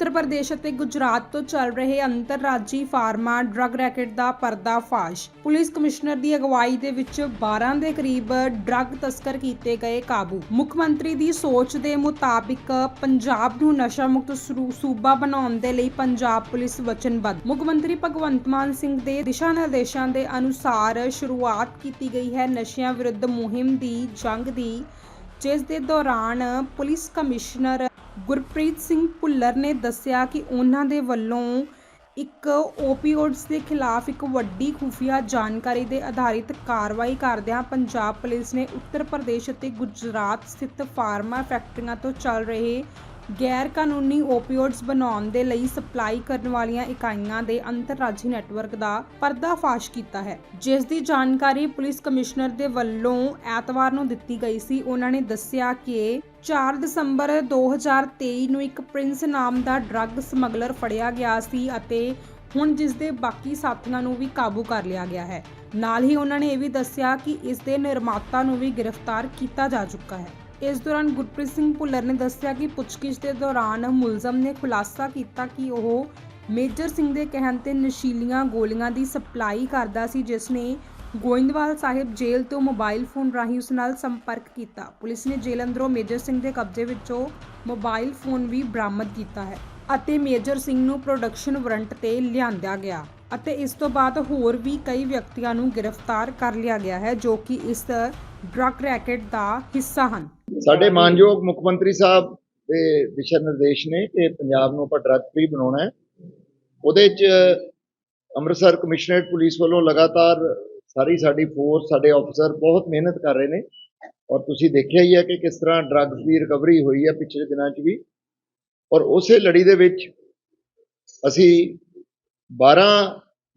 ਉੱਤਰ ਪ੍ਰਦੇਸ਼ ਅਤੇ ਗੁਜਰਾਤ ਤੋਂ ਚੱਲ ਰਹੇ ਅੰਤਰਰਾਜੀ ਫਾਰਮਾ ਡਰੱਗ ਰੈਕੇਟ ਦਾ ਪਰਦਾਫਾਸ਼। ਪੁਲਿਸ ਕਮਿਸ਼ਨਰ ਦੀ ਅਗਵਾਈ ਦੇ ਵਿੱਚ 12 ਦੇ ਕਰੀਬ ਡਰੱਗ ਤਸਕਰ ਕੀਤੇ ਗਏ ਕਾਬੂ। ਮੁੱਖ ਮੰਤਰੀ ਦੀ ਸੋਚ ਦੇ ਮੁਤਾਬਿਕ ਪੰਜਾਬ ਨੂੰ ਨਸ਼ਾ ਮੁਕਤ ਸੂਬਾ ਬਣਾਉਣ ਦੇ ਲਈ ਪੰਜਾਬ ਪੁਲਿਸ ਵਚਨਬੱਧ। ਮੁੱਖ ਮੰਤਰੀ ਭਗਵੰਤ ਮਾਨ ਸਿੰਘ ਦੇ ਦਿਸ਼ਾ ਨਿਰਦੇਸ਼ਾਂ ਦੇ ਅਨੁਸਾਰ ਸ਼ੁਰੂਆਤ ਕੀਤੀ ਗਈ ਹੈ ਨਸ਼ਿਆਂ ਵਿਰੁੱਧ ਮੁਹਿੰਮ ਦੀ ਜੰਗ ਦੀ ਜਿਸ ਦੇ ਦੌਰਾਨ ਪੁਲਿਸ ਕਮਿਸ਼ਨਰ ਗੁਰਪ੍ਰੀਤ ਸਿੰਘ ਭੁੱਲਰ ਨੇ ਦੱਸਿਆ ਕਿ ਉਹਨਾਂ ਦੇ ਵੱਲੋਂ ਇੱਕ ਓਪੀਓਡਸ ਦੇ ਖਿਲਾਫ ਇੱਕ ਵੱਡੀ ਖੁਫੀਆ ਜਾਣਕਾਰੀ ਦੇ ਆਧਾਰਿਤ ਕਾਰਵਾਈ ਕਰਦਿਆਂ ਪੰਜਾਬ ਪੁਲਿਸ ਨੇ ਉੱਤਰ ਪ੍ਰਦੇਸ਼ ਅਤੇ ਗੁਜਰਾਤ ਸਥਿਤ ਫਾਰਮਾ ਫੈਕਟਰੀਆਂ ਤੋਂ ਚੱਲ ਰਹੇ ਗੈਰ ਕਾਨੂੰਨੀ ਓਪੀਓਡਸ ਬਣਾਉਣ ਦੇ ਲਈ ਸਪਲਾਈ ਕਰਨ ਵਾਲੀਆਂ ਇਕਾਈਆਂ ਦੇ ਅੰਤਰਰਾਜੀ ਨੈਟਵਰਕ ਦਾ ਪਰਦਾਫਾਸ਼ ਕੀਤਾ ਹੈ। ਜਿਸ ਦੀ ਜਾਣਕਾਰੀ ਪੁਲਿਸ ਕਮਿਸ਼ਨਰ ਦੇ ਵੱਲੋਂ ਐਤਵਾਰ ਨੂੰ ਦਿੱਤੀ ਗਈ ਸੀ। ਉਹਨਾਂ ਨੇ ਦੱਸਿਆ ਕਿ 4 ਦਸੰਬਰ 2023 ਨੂੰ ਇੱਕ ਪ੍ਰਿੰਸ ਨਾਮ ਦਾ ਡਰੱਗ ਸਮਗਲਰ ਫੜਿਆ ਗਿਆ ਸੀ ਅਤੇ ਹੁਣ ਜਿਸ ਦੇ ਬਾਕੀ ਸਾਥੀਆਂ ਨੂੰ ਵੀ ਕਾਬੂ ਕਰ ਲਿਆ ਗਿਆ ਹੈ। ਨਾਲ ਹੀ ਉਹਨਾਂ ਨੇ ਇਹ ਵੀ ਦੱਸਿਆ ਕਿ ਇਸ ਦੇ ਨਿਰਮਾਤਾ ਨੂੰ ਵੀ ਗ੍ਰਿਫਤਾਰ ਕੀਤਾ ਜਾ ਚੁੱਕਾ ਹੈ। ਇਸ ਦੌਰਾਨ ਗੁਰਪ੍ਰੀਤ ਸਿੰਘ ਭੁੱਲਰ ਨੇ ਦੱਸਿਆ ਕਿ ਪੁੱਛਗਿੱਛ ਦੇ ਦੌਰਾਨ ਮੁਲਜ਼ਮ ਨੇ ਖੁਲਾਸਾ ਕੀਤਾ ਕਿ ਉਹ ਮੇਜਰ ਸਿੰਘ ਦੇ ਕਹਿਣ ਤੇ ਨਸ਼ੀਲੀਆਂ ਗੋਲੀਆਂ ਦੀ ਸਪਲਾਈ ਕਰਦਾ ਸੀ, ਜਿਸ ਨੇ ਗੋਇੰਦਵਾਲ ਸਾਹਿਬ ਜੇਲ੍ਹ ਤੋਂ ਮੋਬਾਈਲ ਫੋਨ ਰਾਹੀਂ ਉਸ ਨਾਲ ਸੰਪਰਕ ਕੀਤਾ। ਪੁਲਿਸ ਨੇ ਜੇਲ੍ਹ ਅੰਦਰੋਂ ਮੇਜਰ ਸਿੰਘ ਦੇ ਕਬਜ਼ੇ ਵਿੱਚੋਂ ਮੋਬਾਈਲ ਫੋਨ ਵੀ ਬਰਾਮਦ ਕੀਤਾ ਹੈ ਅਤੇ ਮੇਜਰ ਸਿੰਘ ਨੂੰ ਪ੍ਰੋਡਕਸ਼ਨ ਵਾਰੰਟ ਤੇ ਲਿਆਂਦਿਆ ਗਿਆ ਅਤੇ ਇਸ ਤੋਂ ਬਾਅਦ ਹੋਰ ਵੀ ਕਈ ਵਿਅਕਤੀਆਂ ਨੂੰ ਗ੍ਰਿਫਤਾਰ ਕਰ ਲਿਆ ਗਿਆ ਹੈ, ਜੋ ਕਿ ਇਸ ਡਰੱਗ ਰੈਕੇਟ ਦਾ ਹਿੱਸਾ ਹਨ। ਸਾਡੇ ਮਾਨਯੋਗ ਮੁੱਖ ਮੰਤਰੀ ਸਾਹਿਬ ਦੇ ਦਿਸ਼ਾ ਨਿਰਦੇਸ਼ ਨੇ ਕਿ ਪੰਜਾਬ ਨੂੰ ਆਪਾਂ ਡਰੱਗ ਫ੍ਰੀ ਬਣਾਉਣਾ ਹੈ। ਉਹਦੇ 'ਚ ਅੰਮ੍ਰਿਤਸਰ ਕਮਿਸ਼ਨਰੇਟ ਪੁਲਿਸ ਵੱਲੋਂ ਲਗਾਤਾਰ ਸਾਰੀ ਸਾਡੀ ਫੋਰਸ, ਸਾਡੇ ਅਫਸਰ ਬਹੁਤ ਮਿਹਨਤ ਕਰ ਰਹੇ ਨੇ। ਔਰ ਤੁਸੀਂ ਦੇਖਿਆ ਹੀ ਹੈ ਕਿ ਕਿਸ ਤਰ੍ਹਾਂ ਡਰੱਗਸ ਦੀ ਰਿਕਵਰੀ ਹੋਈ ਹੈ ਪਿਛਲੇ ਦਿਨਾਂ 'ਚ ਵੀ। ਔਰ ਉਸੇ ਲੜੀ ਦੇ ਵਿੱਚ ਅਸੀਂ 12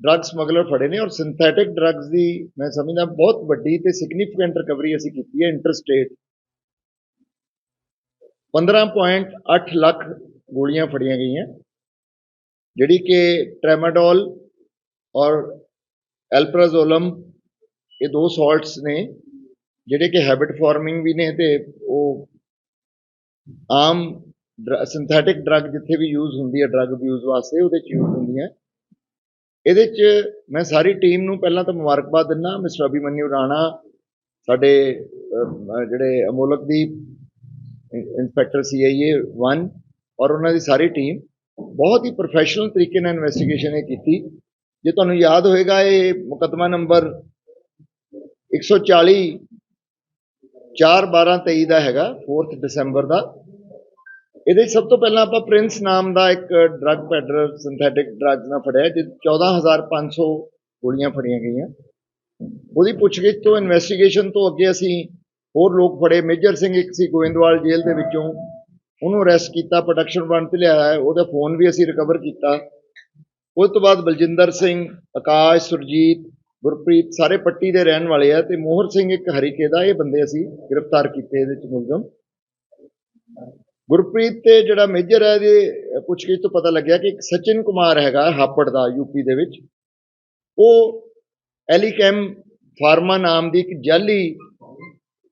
ਡਰੱਗ ਸਮਗਲਰ ਫੜੇ ਨੇ ਔਰ ਸਿੰਥੈਟਿਕ ਡਰੱਗਸ ਦੀ ਮੈਂ ਸਮਝਦਾ ਬਹੁਤ ਵੱਡੀ ਤੇ ਸਿਗਨੀਫੀਕੈਂਟ ਰਿਕਵਰੀ ਅਸੀਂ ਕੀਤੀ ਹੈ ਇੰਟਰਸਟੇਟ 15.8 ਲੱਖ ਗੋਲੀਆਂ ਫੜੀਆਂ ਗਈਆਂ, ਜਿਹੜੀ ਕਿ ਟ੍ਰੈਮਾਡੋਲ ਔਰ ਐਲਪਰਾਜ਼ੋਲਮ ਇਹ ਦੋ ਸਾਲਟਸ ਨੇ, ਜਿਹੜੇ ਕਿ ਹੈਬਿਟ ਫਾਰਮਿੰਗ ਵੀ ਨੇ ਤੇ ਉਹ ਆਮ ਸਿੰਥੈਟਿਕ ਡਰੱਗ ਜਿੱਥੇ ਵੀ ਯੂਜ਼ ਹੁੰਦੀ ਹੈ ਡਰੱਗ ਅਬਿਊਜ਼ ਵਾਸਤੇ ਉਹਦੇ ਚ ਯੂਜ਼ ਹੁੰਦੀਆਂ। ਇਹਦੇ ਚ ਮੈਂ ਸਾਰੀ ਟੀਮ ਨੂੰ ਪਹਿਲਾਂ ਤਾਂ ਮੁਬਾਰਕਬਾਦ ਦਿੰਦਾ, ਮਿਸਟਰ ਅਭਿਮਨਿਊ ਰਾਣਾ, ਸਾਡੇ ਜਿਹੜੇ ਅਮੋਲਕ ਦੀ ਇੰਸਪੈਕਟਰ ਸੀਆਈਏ 1 ਔਰ ਉਹਨਾਂ ਦੀ ਸਾਰੀ ਟੀਮ ਬਹੁਤ ਹੀ ਪ੍ਰੋਫੈਸ਼ਨਲ ਤਰੀਕੇ ਨਾਲ ਇਨਵੈਸਟੀਗੇਸ਼ਨ ਇਹ ਕੀਤੀ। ਜੇ ਤੁਹਾਨੂੰ ਯਾਦ ਹੋਏਗਾ, ਇਹ ਮੁਕੱਦਮਾ ਨੰਬਰ 140 4 12 23 ਦਾ ਹੈਗਾ 4th ਦਸੰਬਰ ਦਾ। ਇਹਦੇ 'ਚ ਸਭ ਤੋਂ ਪਹਿਲਾਂ ਆਪਾਂ ਪ੍ਰਿੰਸ ਨਾਮ ਦਾ ਇੱਕ ਡਰੱਗ ਪੈਡਲਰ ਸਿੰਥੈਟਿਕ ਡਰੱਗ ਨਾਲ ਫੜਿਆ ਜਿ 14500 ਗੋਲੀਆਂ ਫੜੀਆਂ ਗਈਆਂ। ਉਹਦੀ ਪੁੱਛਗਿੱਛ ਤੋਂ ਇਨਵੈਸਟੀਗੇਸ਼ਨ ਤੋਂ ਅੱਗੇ ਅਸੀਂ ਹੋਰ ਲੋਕ ਫੜੇ। ਮੇਜਰ ਸਿੰਘ ਇੱਕ ਸੀ ਗੋਇੰਦਵਾਲ ਜੇਲ੍ਹ ਦੇ ਵਿੱਚੋਂ। ਉਹਨੂੰ ਅਰੈਸਟ ਕੀਤਾ ਪ੍ਰੋਡਕਸ਼ਨ ਬਣ ਤੇ ਲਿਆਇਆ। ਹੈ ਉਹਦਾ ਫੋਨ ਵੀ ਅਸੀਂ ਰਿਕਵਰ ਕੀਤਾ। ਉਸ ਤੋਂ ਬਾਅਦ ਬਲਜਿੰਦਰ ਸਿੰਘ, ਆਕਾਸ਼, ਸੁਰਜੀਤ, ਗੁਰਪ੍ਰੀਤ ਸਾਰੇ ਪੱਟੀ ਦੇ ਰਹਿਣ ਵਾਲੇ ਆ ਤੇ ਮੋਹਰ ਸਿੰਘ ਇੱਕ ਹਰੀਕੇ ਦਾ। ਇਹ ਬੰਦੇ ਅਸੀਂ ਗ੍ਰਿਫਤਾਰ ਕੀਤੇ ਇਹਦੇ ਚ ਮੁਲਜ਼ਮ। ਗੁਰਪ੍ਰੀਤ ਤੇ ਜਿਹੜਾ ਮੇਜਰ ਹੈ, ਇਹਦੇ ਪੁੱਛਗਿੱਛ ਤੋਂ ਪਤਾ ਲੱਗਿਆ ਕਿ ਇੱਕ ਸਚਿਨ ਕੁਮਾਰ ਹੈਗਾ ਹਾਪੜ ਦਾ ਯੂਪੀ ਦੇ ਵਿੱਚ। ਉਹ ਐਲੀਕੈਮ ਫਾਰਮਾ ਨਾਮ ਦੀ ਇੱਕ ਜਾਲੀ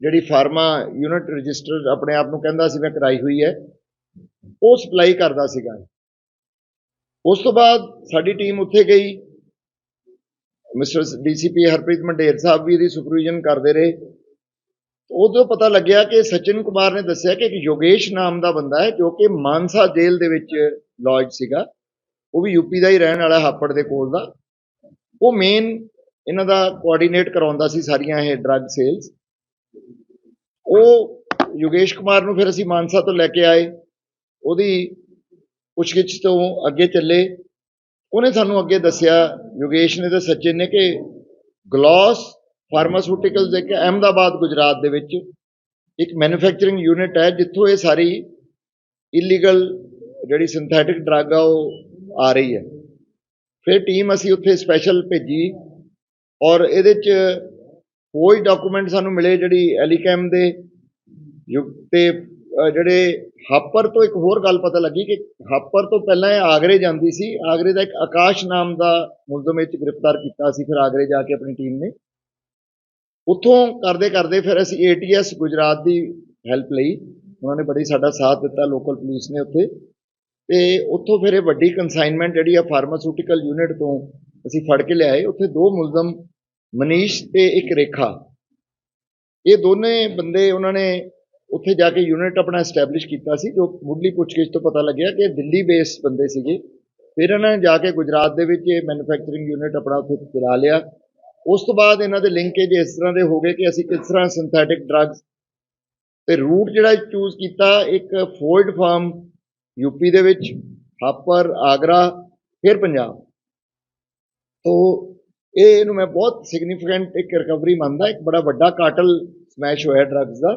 ਜਿਹੜੀ ਫਾਰਮਾ ਯੂਨਿਟ ਰਜਿਸਟਰ ਆਪਣੇ ਆਪ ਨੂੰ ਕਹਿੰਦਾ ਸੀ, ਮੈਂ ਕਰਾਈ ਹੋਈ ਹੈ। ਉਹ ਸਪਲਾਈ ਕਰਦਾ ਸੀਗਾ। ਉਸ ਤੋਂ ਬਾਅਦ ਸਾਡੀ ਟੀਮ ਉੱਥੇ ਗਈ। ਮਿਸਟਰ ਡੀਸੀਪੀ ਹਰਪ੍ਰੀਤ ਮੰਡੇਰ ਸਾਹਿਬ ਵੀ ਇਹਦੀ ਸੁਪਰਵਿਜ਼ਨ ਕਰਦੇ ਰਹੇ। ਉਦੋਂ ਪਤਾ ਲੱਗਿਆ ਕਿ ਸਚਿਨ ਕੁਮਾਰ ਨੇ ਦੱਸਿਆ ਕਿ ਇੱਕ ਯੋਗੇਸ਼ ਨਾਮ ਦਾ ਬੰਦਾ ਹੈ, ਜੋ ਕਿ ਮਾਨਸਾ ਜੇਲ੍ਹ ਦੇ ਵਿੱਚ ਲੌਜ ਸੀਗਾ। ਉਹ ਵੀ ਯੂਪੀ ਦਾ ਹੀ ਰਹਿਣ ਵਾਲਾ, ਹਾਪੜ ਦੇ ਕੋਲ ਦਾ। ਉਹ ਮੇਨ ਇਹਨਾਂ ਦਾ ਕੋਆਰਡੀਨੇਟ ਕਰਾਉਂਦਾ ਸੀ ਸਾਰੀਆਂ ਇਹ ਡਰੱਗ ਸੇਲਸ ਉਹ ਯੋਗੇਸ਼ ਕੁਮਾਰ ਨੂੰ ਫਿਰ ਅਸੀਂ ਮਾਨਸਾ ਤੋਂ ਲੈ ਕੇ ਆਏ, ਉਹਦੀ ਪੁੱਛਗਿੱਛ ਤੋਂ ਅੱਗੇ ਚੱਲੇ। ਉਹਨੇ ਸਾਨੂੰ ਅੱਗੇ ਦੱਸਿਆ, ਯੋਗੇਸ਼ ਨੇ ਤੇ ਸਚਿਨ ਨੇ ਕਿ ਗਲੋਸ ਫਾਰਮਾਸਿਊਟੀਕਲਸ ਇੱਕ ਅਹਿਮਦਾਬਾਦ, ਗੁਜਰਾਤ ਦੇ ਵਿੱਚ ਇੱਕ ਮੈਨੂਫੈਕਚਰਿੰਗ ਯੂਨਿਟ ਹੈ, ਜਿੱਥੋਂ ਇਹ ਸਾਰੀ ਇਲੀਗਲ ਜਿਹੜੀ ਸਿੰਥੈਟਿਕ ਡਰੱਗ ਆ, ਉਹ ਆ ਰਹੀ ਹੈ। ਫਿਰ ਟੀਮ ਅਸੀਂ ਉੱਥੇ ਸਪੈਸ਼ਲ ਭੇਜੀ ਔਰ ਇਹਦੇ ਚ ਕੋਈ ਡਾਕੂਮੈਂਟ ਸਾਨੂੰ ਮਿਲੇ ਜਿਹੜੀ ਐਲੀਕੈਮ ਦੇ ਯੁਗ ਤੇ ਜਿਹੜੇ ਹਾਪਰ ਤੋਂ ਇੱਕ ਹੋਰ ਗੱਲ ਪਤਾ ਲੱਗੀ ਕਿ ਹਾਪਰ ਤੋਂ ਪਹਿਲਾਂ ਇਹ ਆਗਰੇ ਜਾਂਦੀ ਸੀ। ਆਗਰੇ ਦਾ ਇੱਕ ਆਕਾਸ਼ ਨਾਮ ਦਾ ਮੁਲਜ਼ਮ ਵਿੱਚ ਗ੍ਰਿਫਤਾਰ ਕੀਤਾ ਸੀ ਫਿਰ ਆਗਰੇ ਜਾ ਕੇ ਆਪਣੀ ਟੀਮ ਨੇ। ਉੱਥੋਂ ਕਰਦੇ ਕਰਦੇ ਫਿਰ ਅਸੀਂ ਏਟੀਐਸ ਗੁਜਰਾਤ ਦੀ ਹੈਲਪ ਲਈ। ਉਹਨਾਂ ਨੇ ਬੜੀ ਸਾਡਾ ਸਾਥ ਦਿੱਤਾ ਲੋਕਲ ਪੁਲਿਸ ਨੇ ਉੱਥੇ। ਤੇ ਉੱਥੋਂ ਫਿਰ ਇਹ ਵੱਡੀ ਕਨਸਾਈਨਮੈਂਟ ਜਿਹੜੀ ਆ ਫਾਰਮਾਸਿਊਟੀਕਲ ਯੂਨਿਟ ਤੋਂ ਅਸੀਂ ਫੜ ਕੇ ਲਿਆਏ। ਉੱਥੇ ਦੋ ਮੁਲਜ਼ਮ ਮਨੀਸ਼ ਤੇ ਇੱਕ ਰੇਖਾ। ਇਹ ਦੋਨੇ ਬੰਦੇ ਉਹਨਾਂ ਨੇ ਉੱਥੇ ਜਾ ਕੇ ਯੂਨਿਟ ਆਪਣਾ ਐਸਟੈਬਲਿਸ਼ ਕੀਤਾ ਸੀ, ਜੋ ਮੁੱਢਲੀ ਪੁੱਛਗਿੱਛ ਤੋਂ ਪਤਾ ਲੱਗਿਆ ਕਿ ਦਿੱਲੀ ਬੇਸ ਬੰਦੇ ਸੀਗੇ। ਫਿਰ ਇਹਨਾਂ ਨੇ ਜਾ ਕੇ ਗੁਜਰਾਤ ਦੇ ਵਿੱਚ ਇਹ ਮੈਨੂਫੈਕਚਰਿੰਗ ਯੂਨਿਟ ਆਪਣਾ ਉੱਥੇ ਚਲਾ ਲਿਆ। ਉਸ ਤੋਂ ਬਾਅਦ ਇਹਨਾਂ ਦੇ ਲਿੰਕੇਜ ਇਸ ਤਰ੍ਹਾਂ ਦੇ ਹੋ ਗਏ ਕਿ ਅਸੀਂ ਕਿਸ ਤਰ੍ਹਾਂ ਸਿੰਥੈਟਿਕ ਡਰੱਗਸ ਤੇ ਰੂਟ ਜਿਹੜਾ ਚੂਜ਼ ਕੀਤਾ, ਇੱਕ ਫੋਲਡ ਫਾਰਮ ਯੂਪੀ ਦੇ ਵਿੱਚ ਹਾਪਰ ਆਗਰਾ ਫਿਰ ਪੰਜਾਬ। ਤੋਂ ਇਹ ਇਹਨੂੰ ਮੈਂ ਬਹੁਤ ਸਿਗਨੀਫੀਕੈਂਟ ਇੱਕ ਰਿਕਵਰੀ ਮੰਨਦਾ ਇੱਕ ਬੜਾ ਵੱਡਾ ਕਾਟਲ ਸਮੈਸ਼ ਹੋਇਆ ਡਰੱਗਸ ਦਾ।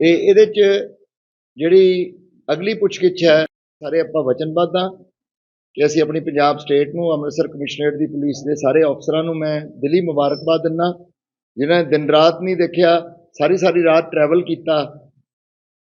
ਤੇ ਇਹਦੇ ਚ ਜਿਹੜੀ ਅਗਲੀ ਪੁੱਛਗਿੱਛ ਹੈ ਸਾਰੇ ਆਪਾਂ ਵਚਨਬੱਧ ਹਾਂ ਕਿ ਅਸੀਂ ਆਪਣੀ ਪੰਜਾਬ ਸਟੇਟ ਨੂੰ ਅੰਮ੍ਰਿਤਸਰ ਕਮਿਸ਼ਨਰੇਟ ਦੀ ਪੁਲਿਸ ਦੇ ਸਾਰੇ ਅਫਸਰਾਂ ਨੂੰ ਮੈਂ ਦਿਲੀ ਮੁਬਾਰਕਬਾਦ ਦਿੰਦਾ। ਜਿਨ੍ਹਾਂ ਨੇ ਦਿਨ ਰਾਤ ਨਹੀਂ ਦੇਖਿਆ ਸਾਰੀ ਸਾਰੀ ਰਾਤ ਟਰੈਵਲ ਕੀਤਾ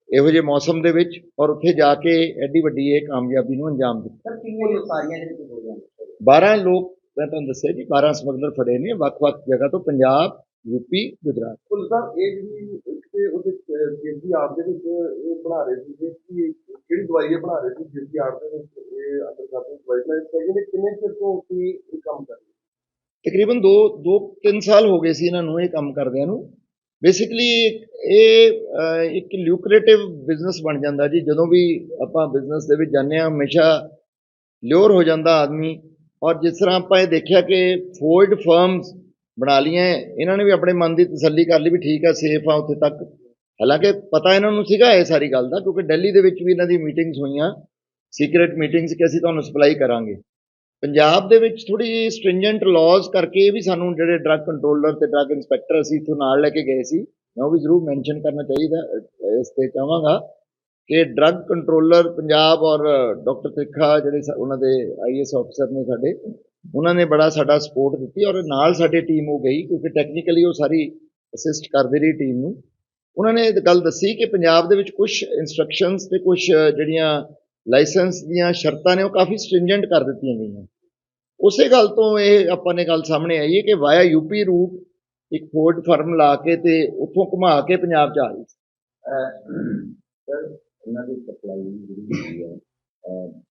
ਇਹੋ ਜਿਹੇ ਮੌਸਮ ਦੇ ਵਿੱਚ ਔਰ ਉੱਥੇ ਜਾ ਕੇ ਐਡੀ ਵੱਡੀ ਇਹ ਕਾਮਯਾਬੀ ਨੂੰ ਅੰਜਾਮ ਦਿੱਤਾ। ਸਰ ਕਿੰਨੇ ਲੋਕ ਸਾਰੀਆਂ ਦੇ ਵਿੱਚ ਹੋ ਜਾਂਦੇ 12 ਲੋਕ ਮੈਂ ਤੁਹਾਨੂੰ ਦੱਸਿਆ ਜੀ 12 ਸਮਗਲਰ ਫੜੇ ਨੇ ਵੱਖ-ਵੱਖ ਜਗ੍ਹਾ ਤੋਂ ਪੰਜਾਬ ਯੂਪੀ ਗੁਜਰਾਤ ਕੁੱਲ ਸਰ ਇਹ ਜਿਹੜੀ ਤੇ ਉਹਦੇ ਕੇਂਦਰੀ ਆਪ ਦੇ ਵਿੱਚ ਇਹ ਬਣਾ ਰਹੇ ਸੀ ਕਿ ਜਿਹੜੀ ਦਵਾਈ ਇਹ ਬਣਾ ਰਹੇ ਸੀ ਜਿਸ ਦੀ ਆਪ ਦੇ ਵਿੱਚ ਇਹ ਅੰਦਰ ਕਰਦੇ ਦਵਾਈ ਦਾ ਇਹ ਨੇ ਕਿੰਨੇ ਚਿਰ ਤੋਂ ਤੁਸੀਂ ਇਹ ਕੰਮ ਕਰ ਰਹੇ? ਤਕਰੀਬਨ 2 2 3 ਸਾਲ ਹੋ ਗਏ ਸੀ ਇਹਨਾਂ ਨੂੰ ਇਹ ਕੰਮ ਕਰਦਿਆਂ ਨੂੰ ਬੇਸਿਕਲੀ ਇਹ ਇੱਕ ਲਿਊਕਰੇਟਿਵ ਬਿਜ਼ਨਸ ਬਣ ਜਾਂਦਾ ਜੀ ਜਦੋਂ ਵੀ ਆਪਾਂ ਬਿਜ਼ਨਸ ਦੇ ਵਿੱਚ ਜਾਂਦੇ ਹਾਂ ਹਮੇਸ਼ਾ ਲਿਓਰ ਹੋ ਜਾਂਦਾ ਆਦਮੀ ਔਰ ਜਿਸ ਤਰ੍ਹਾਂ ਆਪਾਂ ਇਹ ਦੇਖਿਆ ਕਿ ਫੋਲਡ ਫਰਮਸ ਬਣਾ ਲਈਆਂ, ਇਹਨਾਂ ਨੇ ਵੀ ਆਪਣੇ ਮਨ ਦੀ ਤਸੱਲੀ ਕਰ ਲਈ ਵੀ ਠੀਕ ਆ, ਸੇਫ ਆ ਉੱਥੇ ਤੱਕ। ਹਾਲਾਂਕਿ ਪਤਾ ਇਹਨਾਂ ਨੂੰ ਸੀਗਾ ਇਹ ਸਾਰੀ ਗੱਲ ਦਾ, ਕਿਉਂਕਿ ਦਿੱਲੀ ਦੇ ਵਿੱਚ ਵੀ ਇਹਨਾਂ ਦੀ ਮੀਟਿੰਗਸ ਹੋਈਆਂ ਸੀਕ੍ਰੀਟ ਮੀਟਿੰਗਸ ਕਿ ਅਸੀਂ ਤੁਹਾਨੂੰ ਸਪਲਾਈ ਕਰਾਂਗੇ। ਪੰਜਾਬ ਦੇ ਵਿੱਚ ਥੋੜੀ ਜਿਹੀ ਸਟ੍ਰਿੰਜੈਂਟ ਲਾਜ਼ ਕਰਕੇ ਵੀ ਸਾਨੂੰ ਜਿਹੜੇ ਡਰੱਗ ਕੰਟਰੋਲਰ ਤੇ ਡਰੱਗ ਇੰਸਪੈਕਟਰ ਅਸੀਂ ਇੱਥੋਂ ਨਾਲ ਲੈ ਕੇ ਗਏ ਸੀ, ਮੈਂ ਉਹ ਵੀ ਜ਼ਰੂਰ ਮੈਂਸ਼ਨ ਕਰਨਾ ਚਾਹੀਦਾ ਇਸ ਤੇ ਚਾਹਾਂਗਾ। ਕਿ ਡਰੱਗ ਕੰਟਰੋਲਰ ਪੰਜਾਬ ਔਰ ਡਾਕਟਰ ਤਿੱਖਾ ਜਿਹੜੇ ਉਹਨਾਂ ਦੇ ਆਈਐਸ ਅਫਸਰ ਨੇ ਸਾਡੇ, ਉਹਨਾਂ ਨੇ ਬੜਾ ਸਾਡਾ ਸਪੋਰਟ ਦਿੱਤੀ ਔਰ ਨਾਲ ਸਾਡੀ ਟੀਮ ਉਹ ਗਈ ਕਿਉਂਕਿ ਟੈਕਨੀਕਲੀ ਉਹ ਸਾਰੀ ਅਸਿਸਟ ਕਰਦੇ ਰਹੀ ਟੀਮ ਨੂੰ। ਉਹਨਾਂ ਨੇ ਇਹ ਗੱਲ ਦੱਸੀ ਕਿ ਪੰਜਾਬ ਦੇ ਵਿੱਚ ਕੁਝ ਇਨਸਟਰਕਸ਼ਨਸ ਤੇ ਕੁਝ ਜਿਹੜੀਆਂ ਲਾਇਸੈਂਸ ਦੀਆਂ ਸ਼ਰਤਾਂ ਨੇ ਉਹ ਕਾਫੀ ਸਟ੍ਰਿੰਜੈਂਟ ਕਰ ਦਿੱਤੀਆਂ ਗਈਆਂ। ਉਸੇ ਗੱਲ ਤੋਂ ਇਹ ਆਪਾਂ ਨੇ ਗੱਲ ਸਾਹਮਣੇ ਆਈ ਹੈ ਕਿ ਵਾਇਆ ਯੂਪੀ ਰੂਟ ਇੱਕ ਫੋਰਡ ਫਰਮ ਲਾ ਕੇ ਤੇ ਉੱਥੋਂ ਘੁਮਾ ਕੇ ਪੰਜਾਬ ਚ ਆ ਰਹੀ ਸਰ ਇਹਨਾਂ ਦੀ ਸਪਲਾਈ ਜਿਹੜੀ ਹੁੰਦੀ ਹੈ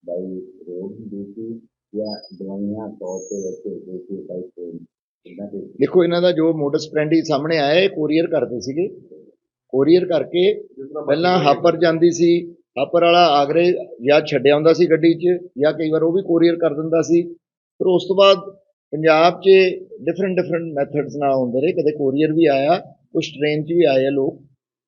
ਬਾਈ ਰੋਡ ਡਿਊਟੀ ਜਾਂ ਦਵਾਈਆਂ ਤੌਰ ਤੇ ਵੈਸੇ ਡਿਊਟੀ ਬਾਈ ਟ੍ਰੇਨ ਇਹਨਾਂ ਦੇ। ਦੇਖੋ, ਇਹਨਾਂ ਦਾ ਜੋ ਮੋਡਸ ਪ੍ਰੈਂਡੀ ਸਾਹਮਣੇ ਆਇਆ, ਇਹ ਕੋਰੀਅਰ ਕਰਦੇ ਸੀਗੇ। ਕੋਰੀਅਰ ਕਰਕੇ ਪਹਿਲਾਂ ਹਾਪਰ ਜਾਂਦੀ ਸੀ ਹਾਪਰ ਵਾਲਾ ਆਗਰੇ ਜਾਂ ਛੱਡਿਆ ਹੁੰਦਾ ਸੀ ਗੱਡੀ 'ਚ, ਜਾਂ ਕਈ ਵਾਰ ਉਹ ਵੀ ਕੋਰੀਅਰ ਕਰ ਦਿੰਦਾ ਸੀ। ਫਿਰ ਉਸ ਤੋਂ ਬਾਅਦ ਪੰਜਾਬ 'ਚ ਡਿਫਰੈਂਟ ਡਿਫਰੈਂਟ ਮੈਥਡਸ ਨਾਲ ਹੁੰਦੇ ਰਹੇ। ਕਦੇ ਕੋਰੀਅਰ ਵੀ ਆਇਆ ਕੁਝ ਟ੍ਰੇਨ 'ਚ ਵੀ ਆਏ ਆ ਲੋਕ।